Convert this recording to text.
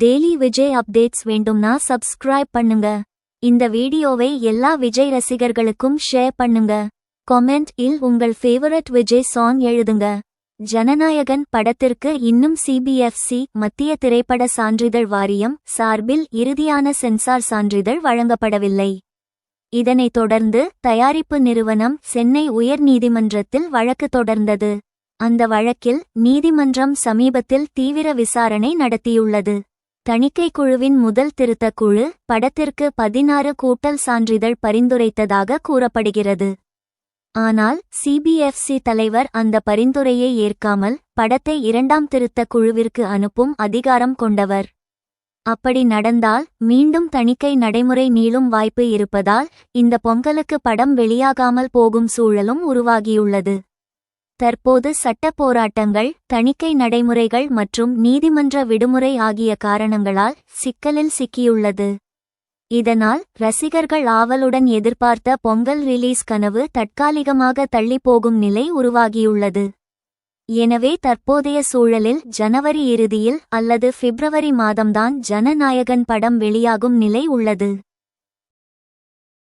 Daily Vijay updates வேண்டும்னா subscribe பண்ணுங்க. இந்த வீடியோவை எல்லா விஜய் ரசிகர்களுக்கும் ஷேர் பண்ணுங்க. கமெண்ட் இல் உங்கள் ஃபேவரட் விஜய் சாங் எழுதுங்க. ஜனநாயகன் படத்திற்கு இன்னும் சிபிஎஃப்சி மத்திய திரைப்பட சான்றிதழ் வாரியம் சார்பில் இறுதியான சென்சார் சான்றிதழ் வழங்கப்படவில்லை. இதனைத் தொடர்ந்து தயாரிப்பு நிறுவனம் சென்னை உயர்நீதிமன்றத்தில் வழக்கு தொடர்ந்தது. அந்த வழக்கில் நீதிமன்றம் சமீபத்தில் தீவிர விசாரணை நடத்தியுள்ளது. தணிக்கை குழுவின் முதல் திருத்தக் குழு படத்திற்கு பதினாறு கூட்டல் சான்றிதழ் பரிந்துரைத்ததாக கூறப்படுகிறது. ஆனால் சிபிஎஃப்சி தலைவர் அந்த பரிந்துரையை ஏற்காமல் படத்தை இரண்டாம் திருத்தக் குழுவிற்கு அனுப்பும் அதிகாரம் கொண்டவர். அப்படி நடந்தால் மீண்டும் தணிக்கை நடைமுறை நீளும் வாய்ப்பு இருப்பதால் இந்த பொங்கலுக்கு படம் வெளியாகாமல் போகும் சூழலும் உருவாகியுள்ளது. தற்போது சட்ட போராட்டங்கள் தணிக்கை நடைமுறைகள் மற்றும் நீதிமன்ற விடுமுறை ஆகிய காரணங்களால் சிக்கலில் சிக்கியுள்ளது. இதனால் ரசிகர்கள் ஆவலுடன் எதிர்பார்த்த பொங்கல் ரிலீஸ் கனவு தற்காலிகமாக தள்ளிப்போகும் நிலை உருவாகியுள்ளது. எனவே தற்போதைய சூழலில் ஜனவரி இறுதியில் அல்லது பிப்ரவரி மாதம்தான் ஜனநாயகன் படம் வெளியாகும் நிலை உள்ளது.